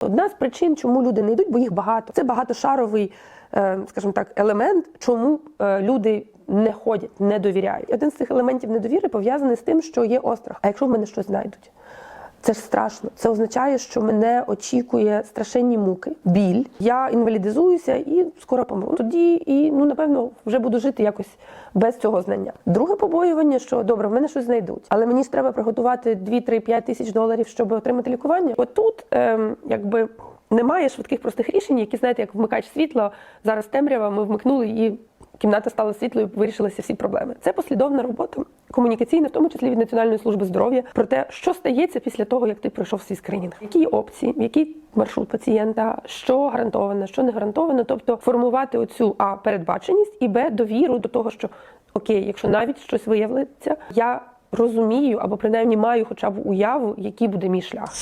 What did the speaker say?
Одна з причин, чому люди не йдуть, бо їх багато. Це багатошаровий, е, скажімо так, елемент, чому е, люди не ходять, не довіряють. Один з цих елементів недовіри пов'язаний з тим, що є острах. А якщо в мене щось знайдуть? Це ж страшно. Це означає, що мене очікує страшенні муки, біль. Я інвалідизуюся і скоро помру. Тоді і ну напевно вже буду жити якось без цього знання. Друге побоювання, що добре, в мене щось знайдуть, але мені ж треба приготувати 2-3-5 тисяч доларів, щоб отримати лікування. Отут, ем, якби. Немає швидких простих рішень, які знаєте, як вмикач світла. Зараз темрява, ми вмикнули і кімната стала світлою, вирішилися всі проблеми. Це послідовна робота комунікаційна, в тому числі від Національної служби здоров'я, про те, що стається після того, як ти пройшов свій скринінг, які опції, який маршрут пацієнта, що гарантовано, що не гарантовано, тобто формувати оцю а передбаченість і б довіру до того, що окей, якщо навіть щось виявиться, я розумію або принаймні маю хоча б уяву, який буде мій шлях.